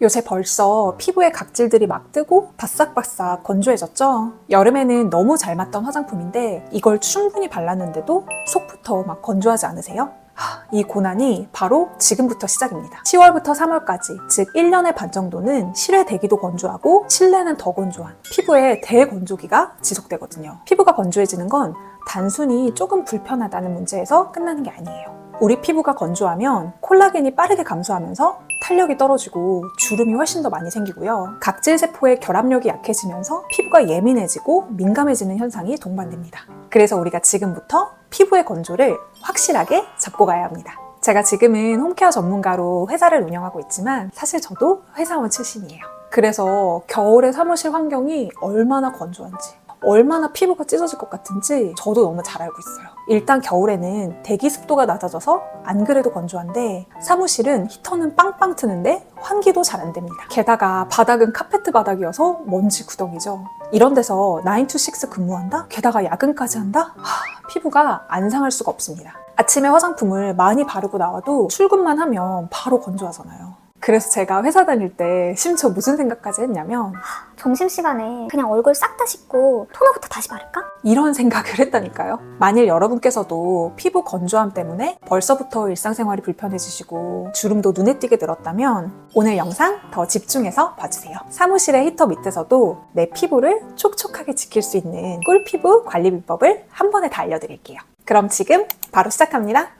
요새 벌써 피부에 각질들이 막 뜨고 바싹바싹 건조해졌죠? 여름에는 너무 잘 맞던 화장품인데 이걸 충분히 발랐는데도 속부터 막 건조하지 않으세요? 하, 이 고난이 바로 지금부터 시작입니다. 10월부터 3월까지, 즉 1년의 반 정도는 실외 대기도 건조하고 실내는 더 건조한 피부의 대건조기가 지속되거든요. 피부가 건조해지는 건 단순히 조금 불편하다는 문제에서 끝나는 게 아니에요. 우리 피부가 건조하면 콜라겐이 빠르게 감소하면서 탄력이 떨어지고 주름이 훨씬 더 많이 생기고요. 각질 세포의 결합력이 약해지면서 피부가 예민해지고 민감해지는 현상이 동반됩니다. 그래서 우리가 지금부터 피부의 건조를 확실하게 잡고 가야 합니다. 제가 지금은 홈케어 전문가로 회사를 운영하고 있지만 사실 저도 회사원 출신이에요. 그래서 겨울의 사무실 환경이 얼마나 건조한지 얼마나 피부가 찢어질 것 같은지 저도 너무 잘 알고 있어요. 일단 겨울에는 대기 습도가 낮아져서 안 그래도 건조한데 사무실은 히터는 빵빵 트는데 환기도 잘 안 됩니다. 게다가 바닥은 카페트 바닥이어서 먼지 구덩이죠. 이런 데서 9 to 6 근무한다? 게다가 야근까지 한다? 하, 피부가 안 상할 수가 없습니다. 아침에 화장품을 많이 바르고 나와도 출근만 하면 바로 건조하잖아요. 그래서 제가 회사 다닐 때 심지어 무슨 생각까지 했냐면 점심시간에 그냥 얼굴 싹 다 씻고 토너부터 다시 바를까? 이런 생각을 했다니까요. 만일 여러분께서도 피부 건조함 때문에 벌써부터 일상생활이 불편해지시고 주름도 눈에 띄게 늘었다면 오늘 영상 더 집중해서 봐주세요. 사무실의 히터 밑에서도 내 피부를 촉촉하게 지킬 수 있는 꿀피부 관리 비법을 한 번에 다 알려드릴게요. 그럼 지금 바로 시작합니다.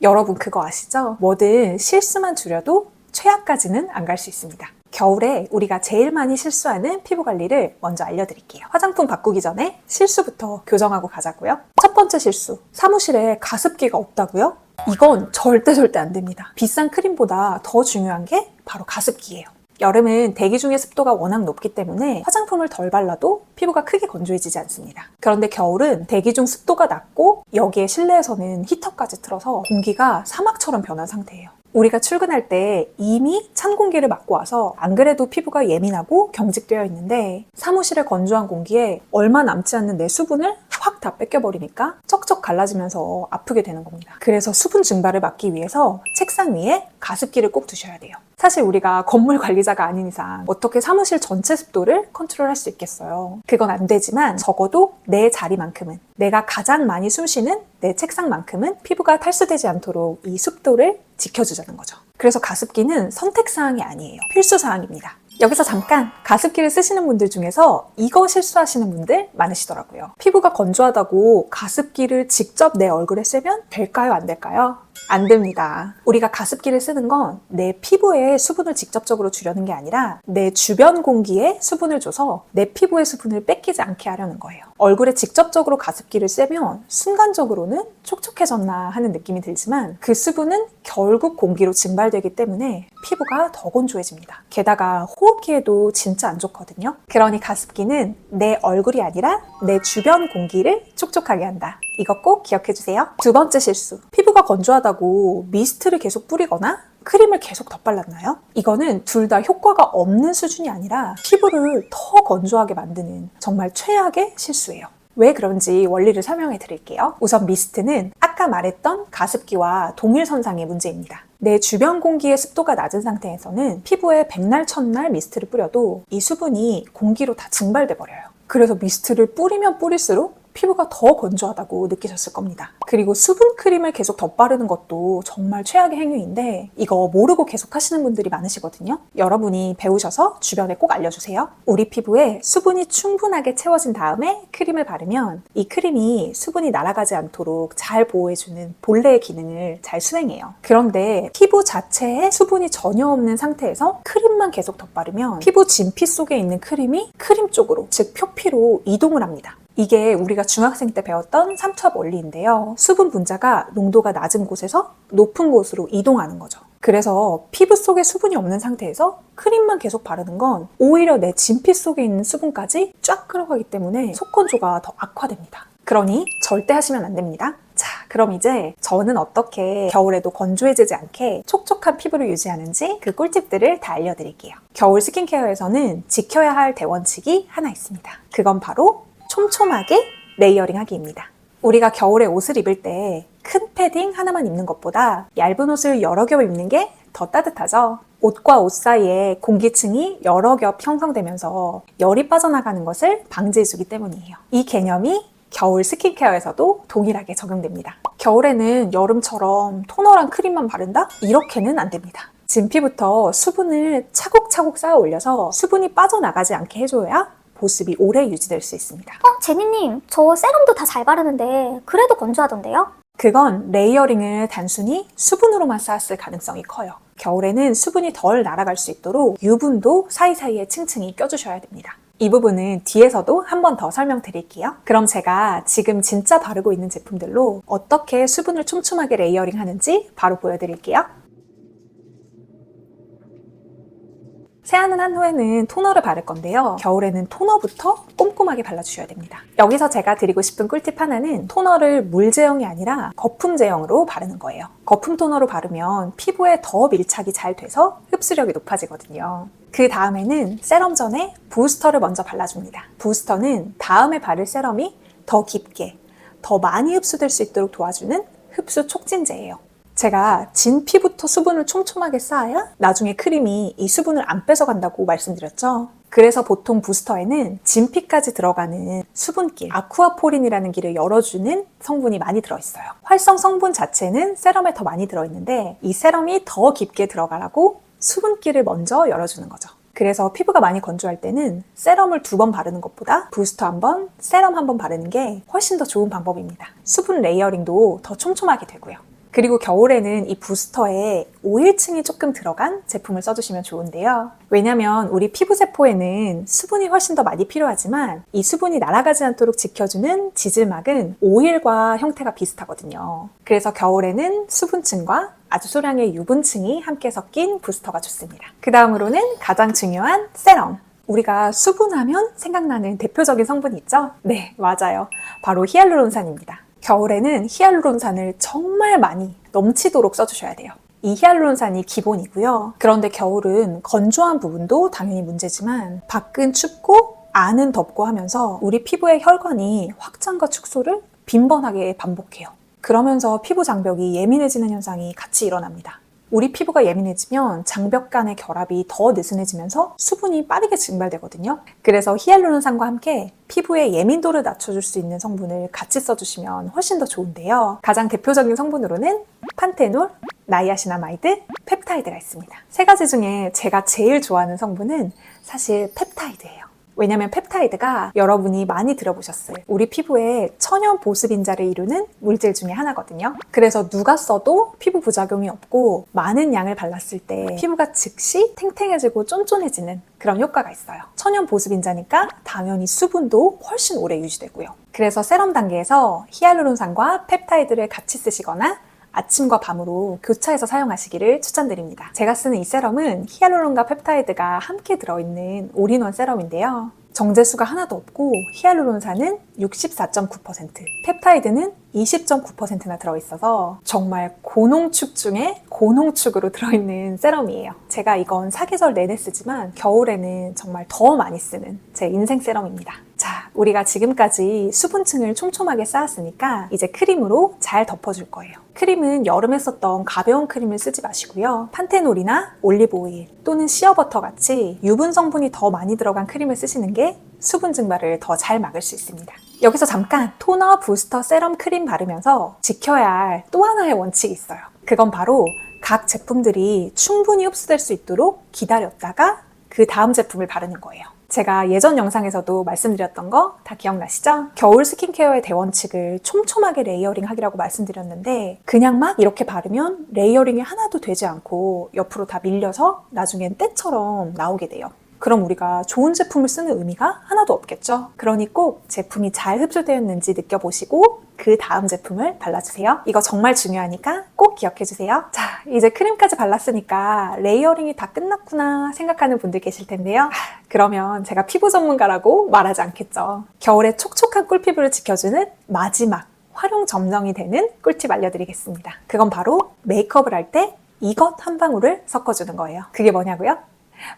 여러분 그거 아시죠? 뭐든 실수만 줄여도 최악까지는 안 갈 수 있습니다. 겨울에 우리가 제일 많이 실수하는 피부 관리를 먼저 알려드릴게요. 화장품 바꾸기 전에 실수부터 교정하고 가자고요. 첫 번째 실수, 사무실에 가습기가 없다고요? 이건 절대 절대 안 됩니다. 비싼 크림보다 더 중요한 게 바로 가습기예요. 여름은 대기 중의 습도가 워낙 높기 때문에 화장품을 덜 발라도 피부가 크게 건조해지지 않습니다. 그런데 겨울은 대기 중 습도가 낮고 여기에 실내에서는 히터까지 틀어서 공기가 사막처럼 변한 상태예요. 우리가 출근할 때 이미 찬 공기를 맞고 와서 안 그래도 피부가 예민하고 경직되어 있는데 사무실의 건조한 공기에 얼마 남지 않는 내 수분을 확 다 뺏겨버리니까 쩍쩍 갈라지면서 아프게 되는 겁니다. 그래서 수분 증발을 막기 위해서 책상 위에 가습기를 꼭 두셔야 돼요. 사실 우리가 건물 관리자가 아닌 이상 어떻게 사무실 전체 습도를 컨트롤할 수 있겠어요. 그건 안 되지만 적어도 내 자리만큼은 내가 가장 많이 숨 쉬는 내 책상만큼은 피부가 탈수되지 않도록 이 습도를 지켜주자는 거죠. 그래서 가습기는 선택사항이 아니에요. 필수사항입니다. 여기서 잠깐 가습기를 쓰시는 분들 중에서 이거 실수하시는 분들 많으시더라고요. 피부가 건조하다고 가습기를 직접 내 얼굴에 쓰면 될까요? 안 될까요? 안 됩니다. 우리가 가습기를 쓰는 건 내 피부에 수분을 직접적으로 주려는 게 아니라 내 주변 공기에 수분을 줘서 내 피부의 수분을 뺏기지 않게 하려는 거예요. 얼굴에 직접적으로 가습기를 쐬면 순간적으로는 촉촉해졌나 하는 느낌이 들지만 그 수분은 결국 공기로 증발되기 때문에 피부가 더 건조해집니다. 게다가 호흡기에도 진짜 안 좋거든요. 그러니 가습기는 내 얼굴이 아니라 내 주변 공기를 촉촉하게 한다. 이거 꼭 기억해 주세요. 두 번째 실수. 피부가 건조하다고 미스트를 계속 뿌리거나 크림을 계속 덧발랐나요? 이거는 둘 다 효과가 없는 수준이 아니라 피부를 더 건조하게 만드는 정말 최악의 실수예요. 왜 그런지 원리를 설명해 드릴게요. 우선 미스트는 아까 말했던 가습기와 동일선상의 문제입니다. 내 주변 공기의 습도가 낮은 상태에서는 피부에 백날 첫날 미스트를 뿌려도 이 수분이 공기로 다 증발돼 버려요. 그래서 미스트를 뿌리면 뿌릴수록 피부가 더 건조하다고 느끼셨을 겁니다. 그리고 수분 크림을 계속 덧바르는 것도 정말 최악의 행위인데 이거 모르고 계속 하시는 분들이 많으시거든요. 여러분이 배우셔서 주변에 꼭 알려주세요. 우리 피부에 수분이 충분하게 채워진 다음에 크림을 바르면 이 크림이 수분이 날아가지 않도록 잘 보호해주는 본래의 기능을 잘 수행해요. 그런데 피부 자체에 수분이 전혀 없는 상태에서 크림만 계속 덧바르면 피부 진피 속에 있는 크림이 크림 쪽으로 즉 표피로 이동을 합니다. 이게 우리가 중학생 때 배웠던 삼투압 원리인데요. 수분 분자가 농도가 낮은 곳에서 높은 곳으로 이동하는 거죠. 그래서 피부 속에 수분이 없는 상태에서 크림만 계속 바르는 건 오히려 내 진피 속에 있는 수분까지 쫙 끌어가기 때문에 속 건조가 더 악화됩니다. 그러니 절대 하시면 안 됩니다. 자, 그럼 이제 저는 어떻게 겨울에도 건조해지지 않게 촉촉한 피부를 유지하는지 그 꿀팁들을 다 알려드릴게요. 겨울 스킨케어에서는 지켜야 할 대원칙이 하나 있습니다. 그건 바로 촘촘하게 레이어링 하기입니다. 우리가 겨울에 옷을 입을 때 큰 패딩 하나만 입는 것보다 얇은 옷을 여러 겹 입는 게 더 따뜻하죠. 옷과 옷 사이에 공기층이 여러 겹 형성되면서 열이 빠져나가는 것을 방지해주기 때문이에요. 이 개념이 겨울 스킨케어에서도 동일하게 적용됩니다. 겨울에는 여름처럼 토너랑 크림만 바른다? 이렇게는 안 됩니다. 진피부터 수분을 차곡차곡 쌓아 올려서 수분이 빠져나가지 않게 해줘야 보습이 오래 유지될 수 있습니다. 어, 제니님, 저 세럼도 다 잘 바르는데 그래도 건조하던데요? 그건 레이어링을 단순히 수분으로만 쌓았을 가능성이 커요. 겨울에는 수분이 덜 날아갈 수 있도록 유분도 사이사이에 층층이 껴주셔야 됩니다. 이 부분은 뒤에서도 한 번 더 설명드릴게요. 그럼 제가 지금 진짜 바르고 있는 제품들로 어떻게 수분을 촘촘하게 레이어링 하는지 바로 보여드릴게요. 세안을 한 후에는 토너를 바를 건데요. 겨울에는 토너부터 꼼꼼하게 발라주셔야 됩니다. 여기서 제가 드리고 싶은 꿀팁 하나는 토너를 물 제형이 아니라 거품 제형으로 바르는 거예요. 거품 토너로 바르면 피부에 더 밀착이 잘 돼서 흡수력이 높아지거든요. 그 다음에는 세럼 전에 부스터를 먼저 발라줍니다. 부스터는 다음에 바를 세럼이 더 깊게, 더 많이 흡수될 수 있도록 도와주는 흡수 촉진제예요. 제가 진 피부터 수분을 촘촘하게 쌓아야 나중에 크림이 이 수분을 안 뺏어간다고 말씀드렸죠. 그래서 보통 부스터에는 진피까지 들어가는 수분길, 아쿠아포린이라는 길을 열어주는 성분이 많이 들어있어요. 활성 성분 자체는 세럼에 더 많이 들어있는데 이 세럼이 더 깊게 들어가라고 수분길을 먼저 열어주는 거죠. 그래서 피부가 많이 건조할 때는 세럼을 두 번 바르는 것보다 부스터 한 번, 세럼 한 번 바르는 게 훨씬 더 좋은 방법입니다. 수분 레이어링도 더 촘촘하게 되고요. 그리고 겨울에는 이 부스터에 오일층이 조금 들어간 제품을 써주시면 좋은데요. 왜냐면 우리 피부 세포에는 수분이 훨씬 더 많이 필요하지만 이 수분이 날아가지 않도록 지켜주는 지질막은 오일과 형태가 비슷하거든요. 그래서 겨울에는 수분층과 아주 소량의 유분층이 함께 섞인 부스터가 좋습니다. 그 다음으로는 가장 중요한 세럼. 우리가 수분하면 생각나는 대표적인 성분이 있죠? 네, 맞아요. 바로 히알루론산입니다. 겨울에는 히알루론산을 정말 많이 넘치도록 써주셔야 돼요. 이 히알루론산이 기본이고요. 그런데 겨울은 건조한 부분도 당연히 문제지만 밖은 춥고 안은 덥고 하면서 우리 피부의 혈관이 확장과 축소를 빈번하게 반복해요. 그러면서 피부 장벽이 예민해지는 현상이 같이 일어납니다. 우리 피부가 예민해지면 장벽 간의 결합이 더 느슨해지면서 수분이 빠르게 증발되거든요. 그래서 히알루론산과 함께 피부의 예민도를 낮춰줄 수 있는 성분을 같이 써주시면 훨씬 더 좋은데요. 가장 대표적인 성분으로는 판테놀, 나이아시나마이드, 펩타이드가 있습니다. 세 가지 중에 제가 제일 좋아하는 성분은 사실 펩타이드예요. 왜냐면 펩타이드가 여러분이 많이 들어보셨을 우리 피부에 천연 보습 인자를 이루는 물질 중에 하나거든요. 그래서 누가 써도 피부 부작용이 없고 많은 양을 발랐을 때 피부가 즉시 탱탱해지고 쫀쫀해지는 그런 효과가 있어요. 천연 보습 인자니까 당연히 수분도 훨씬 오래 유지되고요. 그래서 세럼 단계에서 히알루론산과 펩타이드를 같이 쓰시거나 아침과 밤으로 교차해서 사용하시기를 추천드립니다. 제가 쓰는 이 세럼은 히알루론과 펩타이드가 함께 들어있는 올인원 세럼인데요. 정제수가 하나도 없고 히알루론산은 64.9%, 펩타이드는 20.9%나 들어있어서 정말 고농축 중에 고농축으로 들어있는 세럼이에요. 제가 이건 사계절 내내 쓰지만 겨울에는 정말 더 많이 쓰는 제 인생 세럼입니다. 자, 우리가 지금까지 수분층을 촘촘하게 쌓았으니까 이제 크림으로 잘 덮어줄 거예요. 크림은 여름에 썼던 가벼운 크림을 쓰지 마시고요. 판테놀이나 올리브 오일 또는 시어버터 같이 유분 성분이 더 많이 들어간 크림을 쓰시는 게 수분 증발을 더 잘 막을 수 있습니다. 여기서 잠깐 토너, 부스터, 세럼, 크림 바르면서 지켜야 할 또 하나의 원칙이 있어요. 그건 바로 각 제품들이 충분히 흡수될 수 있도록 기다렸다가 그 다음 제품을 바르는 거예요. 제가 예전 영상에서도 말씀드렸던 거 다 기억나시죠? 겨울 스킨케어의 대원칙을 촘촘하게 레이어링 하기라고 말씀드렸는데 그냥 막 이렇게 바르면 레이어링이 하나도 되지 않고 옆으로 다 밀려서 나중엔 때처럼 나오게 돼요. 그럼 우리가 좋은 제품을 쓰는 의미가 하나도 없겠죠? 그러니 꼭 제품이 잘 흡수되었는지 느껴보시고 그 다음 제품을 발라주세요. 이거 정말 중요하니까 꼭 기억해주세요. 자, 이제 크림까지 발랐으니까 레이어링이 다 끝났구나 생각하는 분들 계실 텐데요. 아, 그러면 제가 피부 전문가라고 말하지 않겠죠. 겨울에 촉촉한 꿀피부를 지켜주는 마지막 활용 점정이 되는 꿀팁 알려드리겠습니다. 그건 바로 메이크업을 할 때 이것 한 방울을 섞어주는 거예요. 그게 뭐냐고요?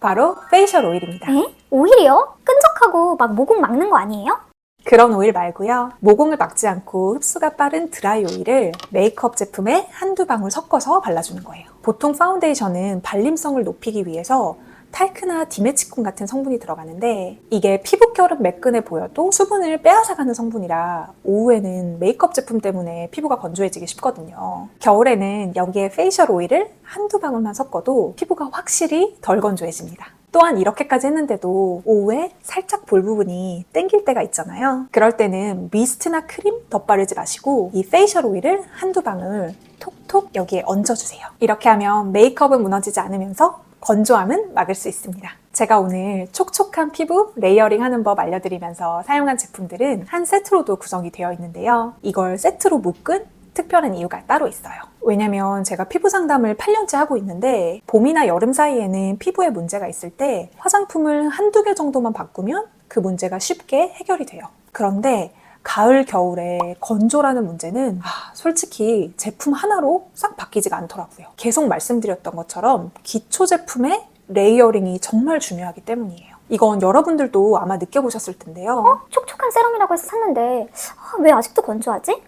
바로 페이셜 오일입니다. 에? 오일이요? 끈적하고 막 모공 막는 거 아니에요? 그런 오일 말고요. 모공을 막지 않고 흡수가 빠른 드라이 오일을 메이크업 제품에 한두 방울 섞어서 발라주는 거예요. 보통 파운데이션은 발림성을 높이기 위해서 탈크나 디메치콘 같은 성분이 들어가는데 이게 피부 결은 매끈해 보여도 수분을 빼앗아가는 성분이라 오후에는 메이크업 제품 때문에 피부가 건조해지기 쉽거든요. 겨울에는 여기에 페이셜 오일을 한두 방울만 섞어도 피부가 확실히 덜 건조해집니다. 또한 이렇게까지 했는데도 오후에 살짝 볼 부분이 땡길 때가 있잖아요. 그럴 때는 미스트나 크림 덧바르지 마시고 이 페이셜 오일을 한두 방울 톡톡 여기에 얹어주세요. 이렇게 하면 메이크업은 무너지지 않으면서 건조함은 막을 수 있습니다. 제가 오늘 촉촉한 피부 레이어링 하는 법 알려드리면서 사용한 제품들은 한 세트로도 구성이 되어 있는데요. 이걸 세트로 묶은 특별한 이유가 따로 있어요. 왜냐면 제가 피부 상담을 8년째 하고 있는데 봄이나 여름 사이에는 피부에 문제가 있을 때 화장품을 한두 개 정도만 바꾸면 그 문제가 쉽게 해결이 돼요. 그런데 가을, 겨울에 건조라는 문제는 아, 솔직히 제품 하나로 싹 바뀌지가 않더라고요. 계속 말씀드렸던 것처럼 기초 제품의 레이어링이 정말 중요하기 때문이에요. 이건 여러분들도 아마 느껴보셨을 텐데요. 어? 촉촉한 세럼이라고 해서 샀는데 아, 왜 아직도 건조하지?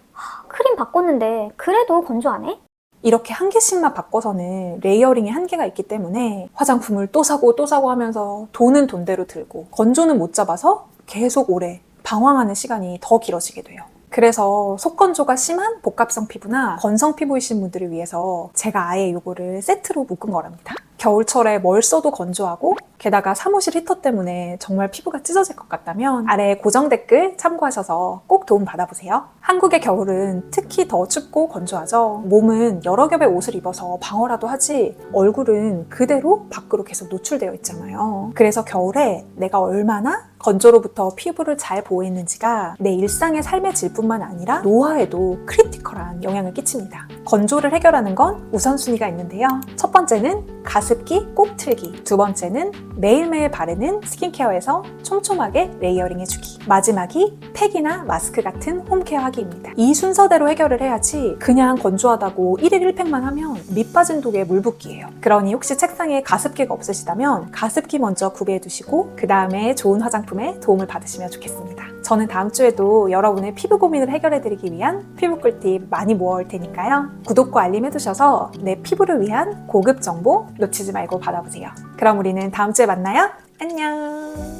아, 크림 바꿨는데 그래도 건조하네? 이렇게 한 개씩만 바꿔서는 레이어링에 한계가 있기 때문에 화장품을 또 사고 또 사고 하면서 돈은 돈대로 들고 건조는 못 잡아서 계속 오래 방황하는 시간이 더 길어지게 돼요. 그래서 속건조가 심한 복합성 피부나 건성 피부이신 분들을 위해서 제가 아예 이거를 세트로 묶은 거랍니다. 겨울철에 뭘 써도 건조하고 게다가 사무실 히터 때문에 정말 피부가 찢어질 것 같다면 아래 고정 댓글 참고하셔서 꼭 도움 받아보세요. 한국의 겨울은 특히 더 춥고 건조하죠. 몸은 여러 겹의 옷을 입어서 방어라도 하지 얼굴은 그대로 밖으로 계속 노출되어 있잖아요. 그래서 겨울에 내가 얼마나 건조로부터 피부를 잘 보호했는지가 내 일상의 삶의 질뿐만 아니라 노화에도 크리티컬한 영향을 끼칩니다. 건조를 해결하는 건 우선순위가 있는데요. 첫 번째는 가습기 꼭 틀기. 두 번째는 매일매일 바르는 스킨케어에서 촘촘하게 레이어링 해주기. 마지막이 팩이나 마스크 같은 홈케어 하기입니다. 이 순서대로 해결을 해야지 그냥 건조하다고 1일 1팩만 하면 밑 빠진 독에 물 붓기예요. 그러니 혹시 책상에 가습기가 없으시다면 가습기 먼저 구비해 두시고 그 다음에 좋은 화장품에 도움을 받으시면 좋겠습니다. 저는 다음 주에도 여러분의 피부 고민을 해결해 드리기 위한 피부 꿀팁 많이 모아올 테니까요. 구독과 알림 해두셔서 내 피부를 위한 고급 정보 놓치지 말고 받아보세요. 그럼 우리는 다음 주에 만나요. 안녕.